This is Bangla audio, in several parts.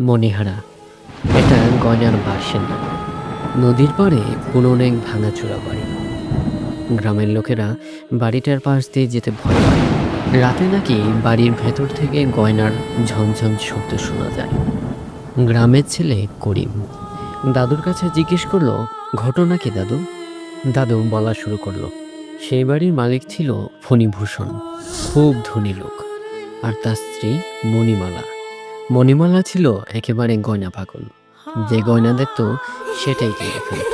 মণিহারা এটা গয়নার বাসিন্দা নদীর পাড়ে পুরনো এক ভাঙাচোরা বাড়ি গ্রামের লোকেরা বাড়িটার পাশ দিয়ে যেতে ভয় পায়। রাতে নাকি বাড়ির ভেতর থেকে গয়নার ঝনঝন শব্দ শোনা যায়। গ্রামের ছেলে করিম। দাদুর কাছে জিজ্ঞেস করল, ঘটনা কি দাদু? দাদু বলা শুরু করল, সেই বাড়ির মালিক ছিল ফণিভূষণ, খুব ধনী লোক। আর তার স্ত্রী মণিমালা। মণিমালা ছিল একেবারে গয়না পাগল। যে গয়না দেখতো, সেটাই কিনে ফেলত।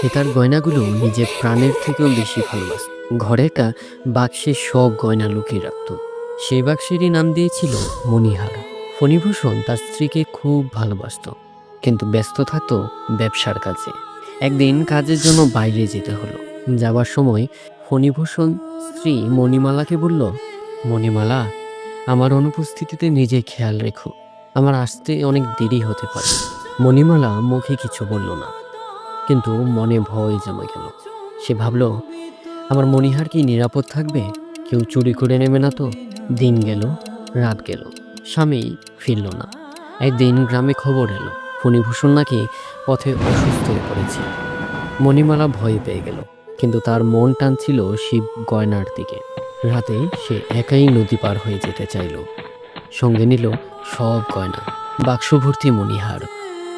সে তার গয়নাগুলো নিজের প্রাণের থেকেও বেশি ভালোবাসত। ঘরে একটা বাক্সে সব গয়না লুকিয়ে রাখত। সেই বাক্সেরই নাম দিয়েছিল মণিহার। ফণিভূষণ তার স্ত্রীকে খুব ভালোবাসত, কিন্তু ব্যস্ত থাকতো ব্যবসার কাজে। একদিন কাজের জন্য বাইরে যেতে হলো। যাবার সময় ফণিভূষণ স্ত্রী মণিমালাকে বলল, মণিমালা, আমার অনুপস্থিতিতে নিজে খেয়াল রেখো। আমার আসতে অনেক দেরি হতে পারে। মণিমালা মুখে কিছু বলল না, কিন্তু মনে ভয় জমে গেল। সে ভাবল, আমার মণিহার কি নিরাপদ থাকবে? কেউ চুরি করে নেবে না তো? দিন গেল, রাত গেল, স্বামী ফিরল না। একদিন গ্রামে খবর এলো, ফণিভূষণ নাকি পথে অসুস্থ হয়ে পড়েছে। মণিমালা ভয় পেয়ে গেল, কিন্তু তার মন টানছিল শিব গয়নার দিকে। রাতে সে একাই নদী পার হয়ে যেতে চাইল। সঙ্গে নিল সব গয়না বাক্স ভর্তি মণিহার।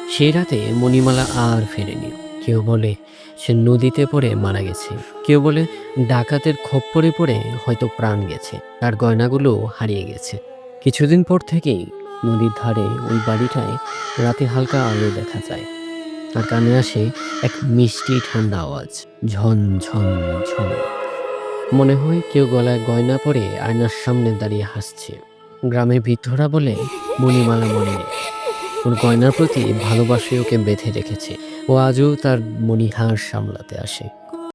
সেই রাতে মণিমালা আর ফেরেনি। কেউ বলে সে নদীতে পড়ে মারা গেছে। কেউ বলে ডাকাতের খপ্পরে পড়ে হয়তো প্রাণ গেছে, তার গয়নাগুলো হারিয়ে গেছে। কিছুদিন পর থেকেই নদীর ধারে ওই বাড়িটায় রাতে হালকা আলো দেখা যায়। আর কানে আসে এক মিষ্টি ঠান্ডা আওয়াজ, ঝন ঝন ঝন। মনে হয় কেউ গলায় গয়না পরে আয়নার সামনে দাঁড়িয়ে হাসছে। গ্রামের ভিতরা বলে মণিমালা মনে, ওর গয়নার প্রতি ভালোবাসে ওকে বেঁধে রেখেছে। ও আজও তার মণিহার সামলাতে আসে।